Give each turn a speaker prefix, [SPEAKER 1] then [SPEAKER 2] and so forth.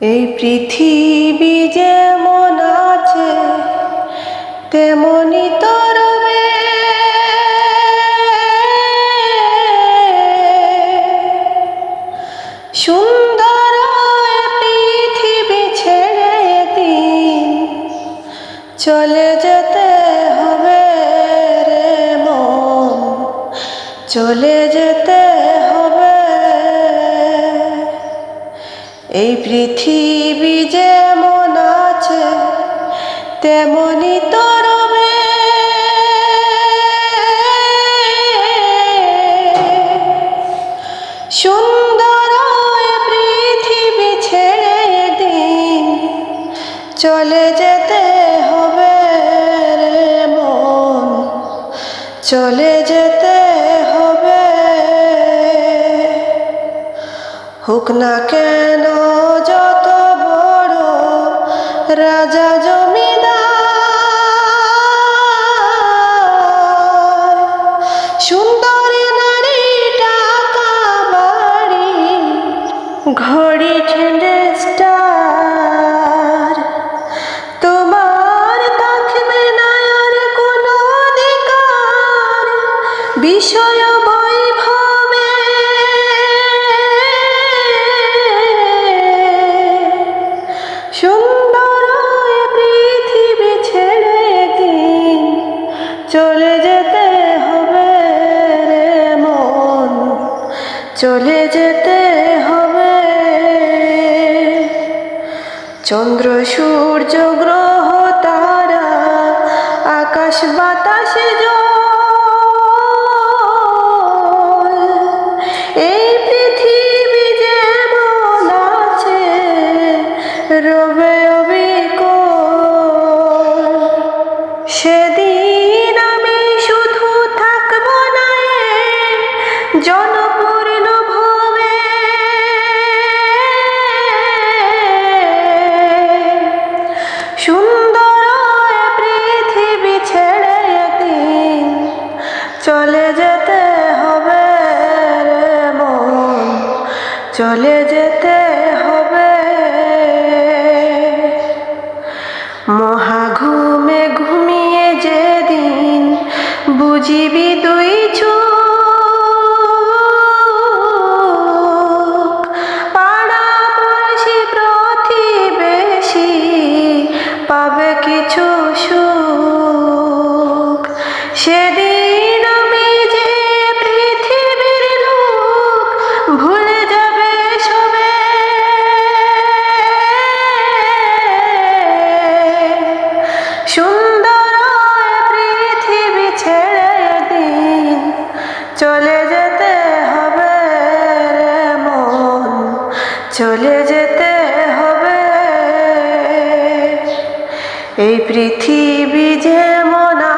[SPEAKER 1] এই পৃথিবী যেমন আছে তেমনই তরবে। সুন্দর পৃথিবী ছেড়ে দিন, চলে যেতে হবে রে মন, চলে যেতে এই পৃথিবী যেমন আছে তেমনই তরবে। সুন্দর পৃথিবী ছেড়ে দিন, চলে যেতে হবে মন, চলে যেতে হোক না কেন যত বড় রাজা জমিদার, সুন্দর নারী টাকা বাড়ি, ঘড়ি ঠেলে তোমার থাকবে না আর কোনো অধিকার, বিষয় চলে যেতে হবে। চন্দ্র সূর্য গ্রহ চলে যেতে হবে। মহাঘুমে ঘুমিয়ে যেদিন বুঝিবি দুই চোখ। পাড়া পড়শি প্রতিবেশী পাবে কিছু সুখ। সুন্দর পৃথিবী ছেড়ে দিন। চলে যেতে হবে রে মন। চলে যেতে হবে। এই পৃথিবী যেমন আছে